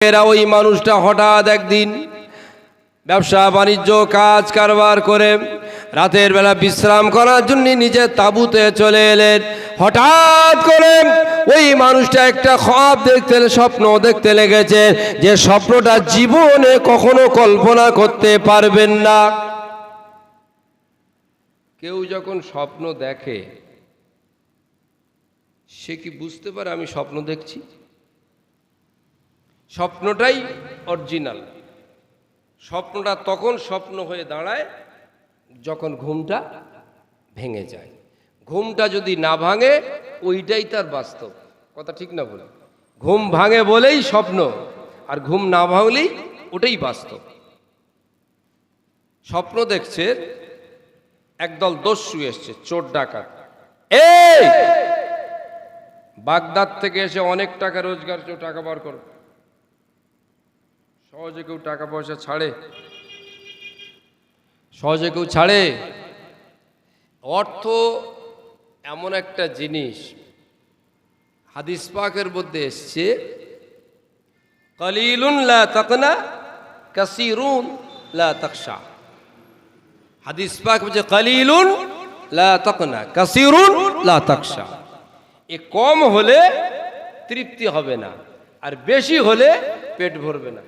এরা ওই মানুষটা হঠাৎ একদিন ব্যবসা, বাণিজ্য, কাজ, কারবার করে রাতের বেলা বিশ্রাম করার জন্য নিজের তাঁবুতে চলে এলেন। হঠাৎ করে ওই মানুষটা একটা খব দেখতে, স্বপ্ন দেখতে লেগেছে যে স্বপ্নটা জীবনে কখনো কল্পনা করতে পারবেন না। কেউ যখন স্বপ্ন দেখে, সে কি বুঝতে পারে আমি স্বপ্ন দেখছি? স্বপ্নটাই অরিজিনাল। স্বপ্নটা তখন স্বপ্ন হয়ে দাঁড়ায় যখন ঘুমটা ভেঙে যায়। ঘুমটা যদি না ভাঙে, ওইটাই তার বাস্তব। কথা ঠিক না বলে ঘুম ভাঙে বলেই স্বপ্ন, আর ঘুম না ভাঙলেই ওটাই বাস্তব। স্বপ্ন দেখছে, একদল দস্যু এসছে, চোর ডাকাত। এই! বাগদাদ থেকে এসে অনেক টাকা রোজগার টাকা বার করো সহজে কেউ টাকা পয়সা ছাড়ে? সহজে কেউ ছাড়ে? অর্থ এমন একটা জিনিস, হাদিস পাকের মধ্যে এসছে, কলিলুন লা তাকনা, কাসিরুন লা তাকশা হাদিস পাক বলছে, কলিলুন লা তাকনা, কাসিরুন লা তাকশা এ কম হলে তৃপ্তি হবে না, আর বেশি হলে পেট ভরবে না।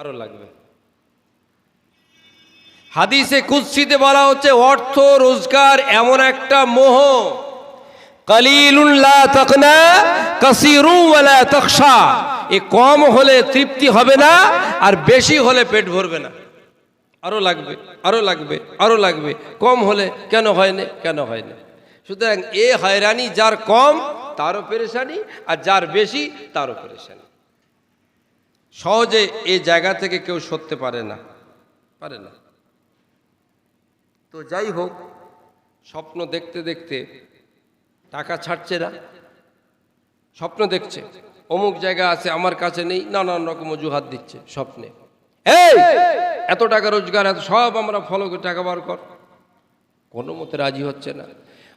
আরও লাগবে। হাদিসে কুৎসিতে বলা হচ্ছে, অর্থ রোজগার এমন একটা মোহ। তকশা এ কম হলে তৃপ্তি হবে না, আর বেশি হলে পেট ভরবে না। আরও লাগবে আরও লাগবে আরও লাগবে। কম হলে কেন হয় না, কেন হয় না। সুতরাং এ হয়রানি যার কম, তারও পেরেশানি, আর যার বেশি, তারও পেরেশানি। সহজে এই জায়গা থেকে কেউ সরতে পারে না। পারে না। তো যাই হোক, স্বপ্ন দেখতে দেখতে টাকা ছাড়ছে না। স্বপ্ন দেখছে, অমুক জায়গা আছে, আমার কাছে নেই, নানান রকম অজুহাত দিচ্ছে স্বপ্নে। এত টাকা রোজগার, এত সব আমরা ফলো করে টাকা বার কর। কোনো মতে রাজি হচ্ছে না।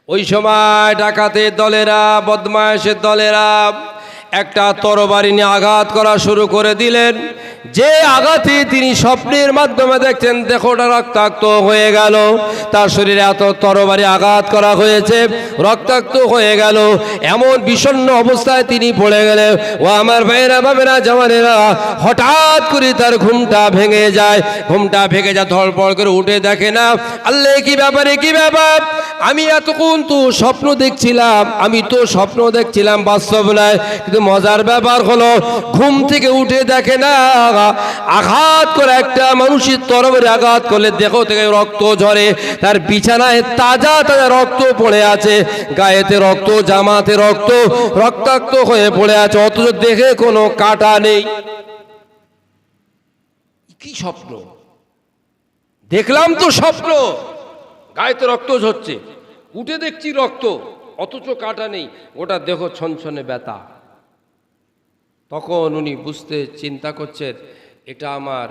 ওই সময় ডাকাতের দলেরা, বদমায়েশের দলেরা একটা তরবারি নিয়ে আঘাত করা শুরু করে দিলেন। যে আঘাতে তিনি স্বপ্নের মাধ্যমে দেখছেন, দেখো ওটা রক্তাক্ত হয়ে গেল। তার শরীরে এত তরবারি আঘাত করা হয়েছে, রক্তাক্ত হয়ে গেল। এমন বিষণ্ণ অবস্থায় তিনি পড়ে গেলেন। ও আমার ভাইয়েরা বাবেরা জামানেরা হঠাৎ করে তার ঘুমটা ভেঙে যায়। ঘুমটা ভেঙে যায় ধরপড় করে উঠে দেখে না আল্লে কি ব্যাপারে, কি ব্যাপার? আমি এতক্ষণ তো স্বপ্ন দেখছিলাম, আমি তো স্বপ্ন দেখছিলাম বাস্তব নয়, কিন্তু মজার ব্যাপার হলো, ঘুম থেকে উঠে দেখে না, আঘাত করে একটা মানুষের তরবারি আঘাত করলে দেখো থেকে রক্ত ঝরে, তার বিছানায় তাজা তাজা রক্ত পড়ে আছে, গায়েতে রক্ত, জামাতে রক্ত, রক্তাক্ত হয়ে পড়ে আছে, অথচ দেখে কোনো কাটা নেই। কি স্বপ্ন? দেখলাম তো স্বপ্ন, গায়েতে রক্ত ঝরছে, উঠে দেখছি রক্ত, অথচ কাটা নেই ওটা দেহ ছনছনে ব্যথা। তখন উনি বুঝতে চিন্তা করছেন, এটা আমার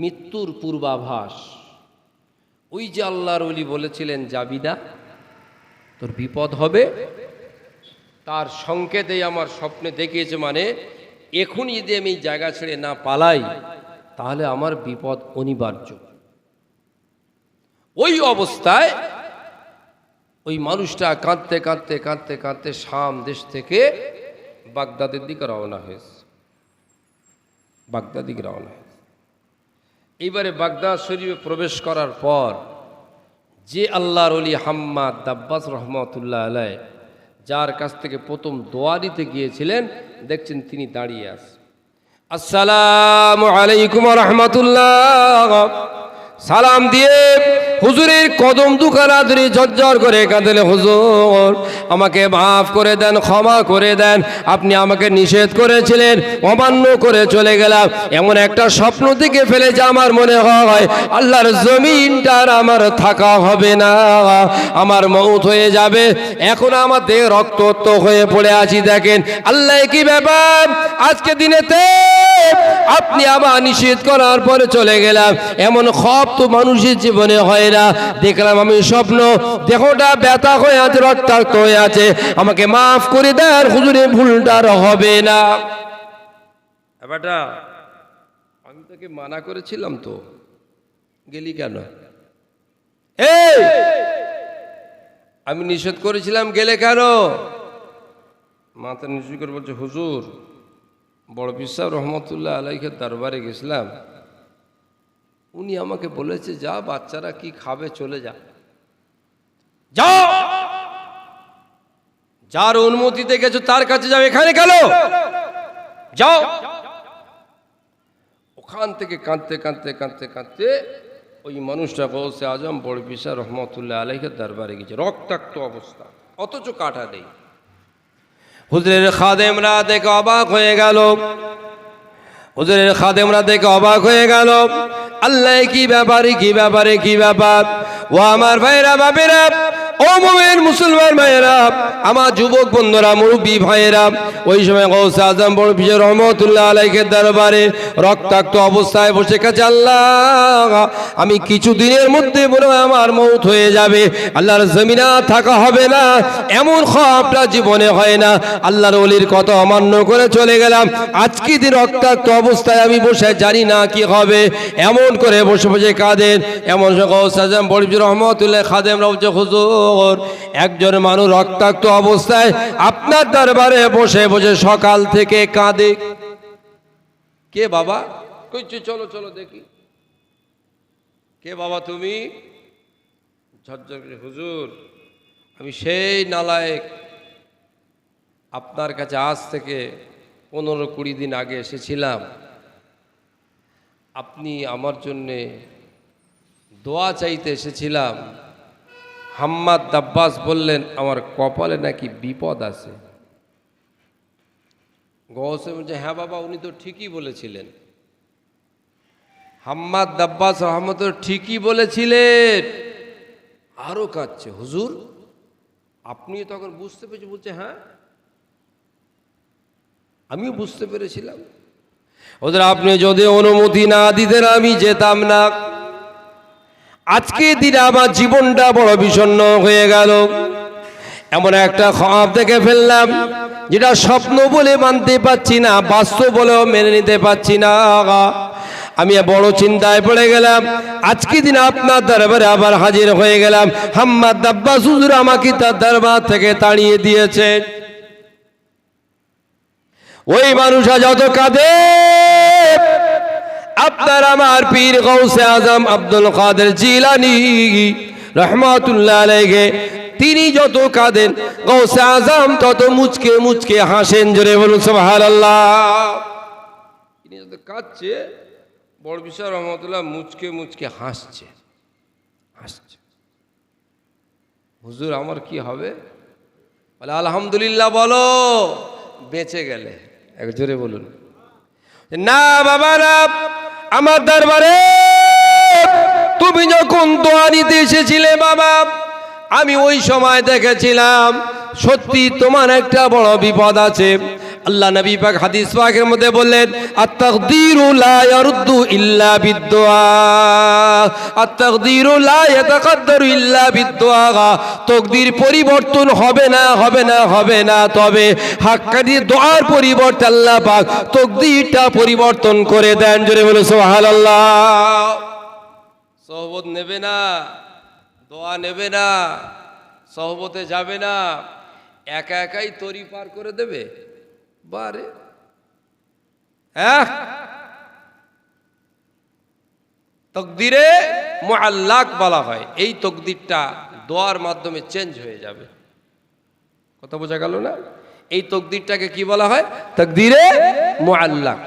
মৃত্যুর পূর্বাভাস। ওই যে আল্লাহর অলি বলেছিলেন না, তোর বিপদ হবে। তার সংকেতেই আমার স্বপ্নে দেখিয়েছে মানে এখনই যদি আমি জায়গা ছেড়ে না পালাই, তাহলে আমার বিপদ অনিবার্য। ওই অবস্থায় ওই মানুষটা কাঁদতে কাঁদতে কাঁদতে কাঁদতে শাম দেশ থেকে বাগদাদের দিকে রওনা হয়েছে। বাগদাদ দিকে রওনা হয়েছে। এইবারে বাগদাদ শরীফে প্রবেশ করার পর যে আল্লাহর অলি হাম্মাদ দাব্বাস রহমতুল্লাহ আলাই যার কাছ থেকে প্রথম দোয়া দিতে গিয়েছিলেন, দেখছেন তিনি দাঁড়িয়ে আছেন আসসালামু আলাইকুম রহমতুল্লাহ। সালাম দিয়ে হুজুরের কদম দুখানা ধরে ঝরঝর করে কাঁদলে, হুজুর, আমাকে মাফ করে দেন, ক্ষমা করে দেন। আপনি আমাকে নিষেধ করেছিলেন, অমান্য করে চলে গেলাম। এমন একটা স্বপ্ন থেকে ফেলেছে আমার মনে হয়, আল্লাহর জমিনটার আমার থাকা হবে না। আমার মৌত হয়ে যাবে। এখন আমার দেহ রক্তত্ব হয়ে পড়ে আছি, দেখেন। আল্লাহ কি ব্যাপার? আজকে দিনেতে আপনি আবার নিষেধ করার পরে চলে গেলাম। এমন খব তো মানুষের জীবনে হয় না। দেখলাম আমি স্বপ্ন। দেহটা ব্যথা হয়ে আছে, রক্তাক্ত হয়ে আছে। আমাকে মাফ করে দেন হুজুরে ভুলটা আর হবে না। বেটা, আমি তোকে মানা করেছিলাম তো। গেলি কেন? আমি নিষেধ করেছিলাম, গেলে কেন? মাথা নিচু করে বলছে, হুজুর বড় বিশ্বাস রহমতুল্লাহ আলাইকে দরবারে গেছিলাম। উনি আমাকে বলেছে, যা, বাচ্চারা কি খাবে, চলে যা। যার অনুমতিতে গেছো তার কাছে যাও, এখানে কেন? যাও। ওখান থেকে কাঁদতে কাঁদতে কাঁদতে কাঁদতে ওই মানুষটা বলছে, আজম, বড় বিশা রহমতুল্লাহ আলাইকে দরবারে গেছে, রক্তাক্ত অবস্থা, অথচ কাটা নেই। হুজুরের খাদেমরা দেখে অবাক হয়ে গেল। হুজুরের খাদেমরা দেখে অবাক হয়ে গেল। আল্লাহ, কি ব্যাপারে কি ব্যাপারে, কি ব্যাপার? ও আমার ভাইরা, বাপেরা ও মোমের মুসলমান ভাইয়েরা, আমার যুবক বন্ধুরা, মুরব্বী ভাইয়েরা, ওই সময় গৌসে আজম বড় বিজয় রহমতুল্লাহ আলাইকে দরবারে রক্তাক্ত অবস্থায় বসে কাছে আল্লাহ, আমি কিছু দিনের মধ্যে মনে আমার মৌত হয়ে যাবে, আল্লাহর জমিনা থাকা হবে না, এমন খাপটা জীবনে হয় না, আল্লাহর অলির কথা অমান্য করে চলে গেলাম, আজকে দিন রক্তাক্ত অবস্থায় আমি বসে জানি না কি হবে, এমন করে বসে বসে কাঁদেন, এমন বড়িজুর রহমতুল্লাহ খাদেম রবজে হুজুর একজন মানুষ রক্তাক্ত অবস্থায় আপনার দরবারে বসে বসে সকাল থেকে কাঁদে। কে বাবা? কইছে চলো চলো, দেখি। কে বাবা তুমি? ঝরঝর করে, হুজুর, আমি সেই নালায়েক আপনার কাছে আজ থেকে পনেরো কুড়ি দিন আগে এসেছিলাম। আপনি আমার জন্যে দোয়া চাইতে এসেছিলাম। হাম্মাদ দাব্বাস বললেন, আমার কপালে নাকি বিপদ আছে? গৌসে বলছে হ্যাঁ বাবা, উনি তো ঠিকই বলেছিলেন। হাম্মাদ দাব্বাস রহমত ঠিকই বলেছিলেন। আরও কাঁদছে, হুজুর আপনি তখন বুঝতে পেরেছি বলছে হ্যাঁ আমিও বুঝতে পেরেছিলাম। ওদের আপনি যদি অনুমতি না দিতেন, আমি যেতাম না। আজকে দিনে আমার জীবনটা বড় বিষণ্ণ হয়ে গেল। এমন একটা খাপ দেখে ফেললাম, যেটা স্বপ্ন বলে মানতে পারছি না, বাস্তব বলেও মেনে নিতে পারছি না। আমি বড় চিন্তায় পড়ে গেলাম, আজকে দিন আপনার দরবারে আবার হাজির হয়ে গেলাম। হাম্মাদ দাব্বা হুজুর আমাকে তার দরবার থেকে তাড়িয়ে দিয়েছে। ওই মানুষরা যত কাঁদে আপনার আমার পীর গৌসে আজম আব্দুল কাদের জিলানি রহমাতুল্লাহ আলাইহি। তিনি যত কাঁদেন গৌসে আজম তত মুচকে মুচকে হাসেন জোরে বলুন, সুবহানাল্লাহ। তিনি যত কাঁদছে, বড় বিষয় রহমতুল্লাহ মুচকে মুচকে হাসছে। হাসছে। হুজুর, আমার কি হবে? বলে, আলহামদুলিল্লাহ বলো, বেঁচে গেলে। এক জোরে বলুন। না বাবারা আমার দরবারে। তুমি যখন দোয়া নিতে এসেছিলে বাবা, আমি ওই সময় দেখেছিলাম, সত্যি তোমার একটা বড় বিপদ আছে। আল্লাহ নবী পাক হাদিস পাকের মধ্যে বললেন, আত-তাকদীরু লা ইয়ারুদ্দু ইল্লা বিদ-দুআ আত-তাকদীরু লা ইয়াতাকাদ্দারু ইল্লা বিদ-দুআ তকদির পরিবর্তন হবে না হবে না হবে না। তবে হাক্কানি দোয়ার পরিবর্তে আল্লাহ পাক তকদিরটা পরিবর্তন করে দেন। জোরে বলো সুবহানাল্লাহ। সহবত নেবে না, দোয়া নেবে না, সহবতে যাবে না, একা একাই তরি পার করে দেবে। বারে। হ্যাঁ। তকদিরে মোয়াল্লাক বলা হয়। এই তকদিরটা দোয়ার মাধ্যমে চেঞ্জ হয়ে যাবে। কথা বোঝা গেল না? এই তকদিরটাকে কি বলা হয়? তকদিরে মোয়াল্লাক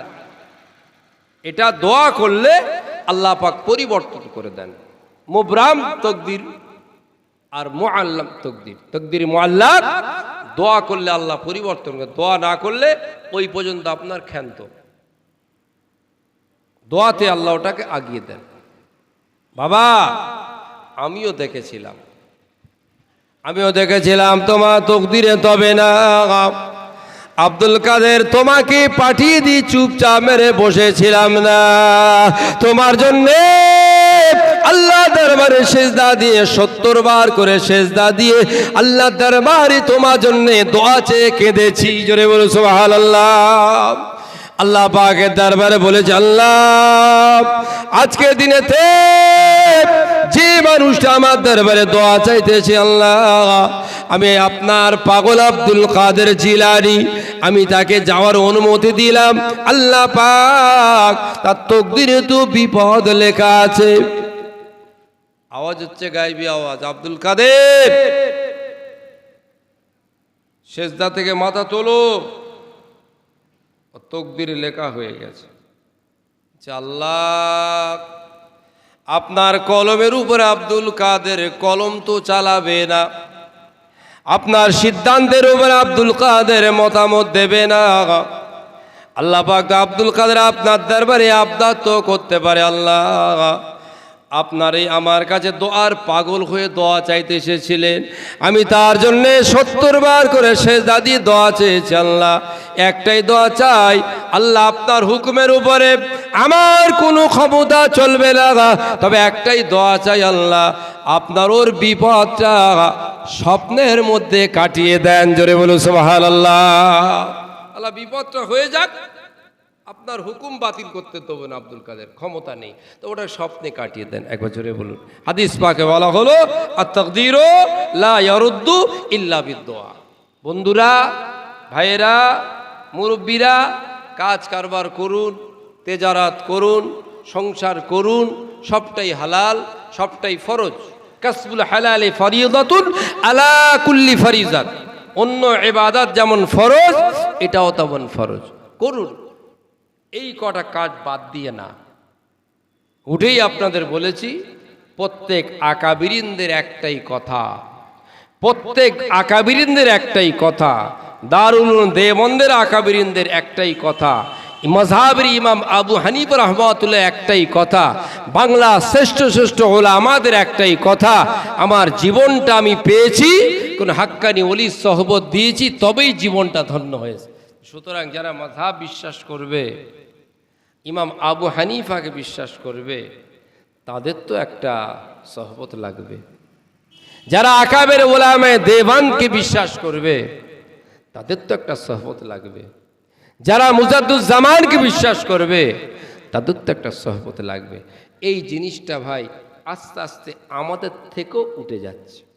এটা দোয়া করলে আল্লাহ পাক পরিবর্তন করে দেন। মুবরাম তকদির আর মোয়াল্লাম তকদির। তকদির মোয়াল্লাক দোয়া করলে আল্লাহ পরিবর্তন করে, দোয়া না করলে ওই পর্যন্ত আপনার ক্ষান্ত। দোয়াতে আল্লাহ ওটাকে আগিয়ে দেন। বাবা, আমিও দেখেছিলাম। আমিও দেখেছিলাম, তোমার তকদিরে তবে না। আব্দুল কাদের, তোমাকে পাঠিয়ে দিয়ে চুপচাপ মেরে বসেছিলাম না। তোমার জন্যে আল্লাহ দরবারে সেজদা দিয়ে সত্তর বার করে সেজদা দিয়ে আল্লাহ দরবারে তোমার জন্যে দোয়া চেয়ে কেঁদেছি। জোরে বলো, সুবহানাল্লাহ। আল্লাহ আল্লাহ পাকের দরবারে বলেছে আল্লাহ আজকে দিনেতে যে মানুষটা আমার দরবারে দোয়া চাইতেছে, আল্লাহ, আমি আপনার পাগল আব্দুল কাদের জিলানি আমি তাকে যাওয়ার অনুমতি দিলাম। আল্লাহ পাক তার তকদিরে তো বিপদ লেখা আছে। আওয়াজ হচ্ছে গাইবি আওয়াজ। আব্দুল কাদের? শেষদা থেকে মাথা তোলো। তকদির লেখা হয়ে গেছে। আল্লাহ আপনার কলমের উপরে আব্দুল কাদের কলম তো চালাবে না। আপনার সিদ্ধান্তের উপরে আব্দুল কাদের মতামত দেবে না। আল্লাহ পাক আব্দুল কাদের আপনার দরবারে আবদার তো করতে পারে আল্লাহ। আপনার এই আমার কাছে দোয়ার পাগল হয়ে দোয়া চাইতে এসেছিলেন। আমি তার জন্য সত্তর বার করে শেষ দাদি দোয়া চেয়েছি আল্লাহ। একটাই দোয়া চাই, আল্লাহ আপনার হুকুমের উপরে আমার কোনো ক্ষমতা চলবে না। তবে একটাই দোয়া চাই আল্লাহ আপনার ওর বিপদটা স্বপ্নের মধ্যে কাটিয়ে দেন, জোরে বলুন সোহাল আল্লাহ আল্লাহ বিপদটা হয়ে যাক। আপনার হুকুম বাতিল করতে দেবো না আব্দুল কাদের, ক্ষমতা নেই। তো ওটা স্বপ্নে কাটিয়ে দেন। একবার জোরে বলুন। হাদিস পাকে বলা হলো আর লা ইয়ারুদ্দু ইল্লা বিদ্দোয়া। বন্ধুরা, ভাইয়েরা, মুরব্বীরা, কাজ কারবার করুন, তেজারাত করুন, সংসার করুন, সবটাই হালাল, সবটাই ফরজ। কাসবুল হালালে ফরিয়দাতুন আলা কুল্লি ফরিজাত। অন্য এবাদাত যেমন ফরজ, এটাও তেমন ফরজ। করুন, এই কটা কাজ বাদ দিয়ে না। উঠেই আপনাদের বলেছি, প্রত্যেক আকাবিরিনদের একটাই কথা। প্রত্যেক আকাবিরিনদের একটাই কথা। দারুল দেবন্দের আকাবিরিনদের একটাই কথা। মজাহাবের ইমাম আবু হানিফ রহমতুল্লাহ একটাই কথা বাংলা শ্রেষ্ঠ শ্রেষ্ঠ হলো আমাদের একটাই কথা, আমার জীবনটা আমি পেয়েছি, কোন হাক্কানি অলির সহবত দিয়েছি, তবেই জীবনটা ধন্য হয়েছে। সুতরাং যারা মজাব বিশ্বাস করবে, ইমাম আবু হানিফাকে বিশ্বাস করবে, তাদের তো একটা সহবত লাগবে। যারা আকাবের ওলামে দেবানকে বিশ্বাস করবে, তাদের তো একটা সহবত লাগবে। যারা মুজাদ্দুজ্জামানকে বিশ্বাস করবে, তাদের তো একটা সহবত লাগবে। এই জিনিসটা ভাই আস্তে আস্তে আমাদের থেকেও উঠে যাচ্ছে।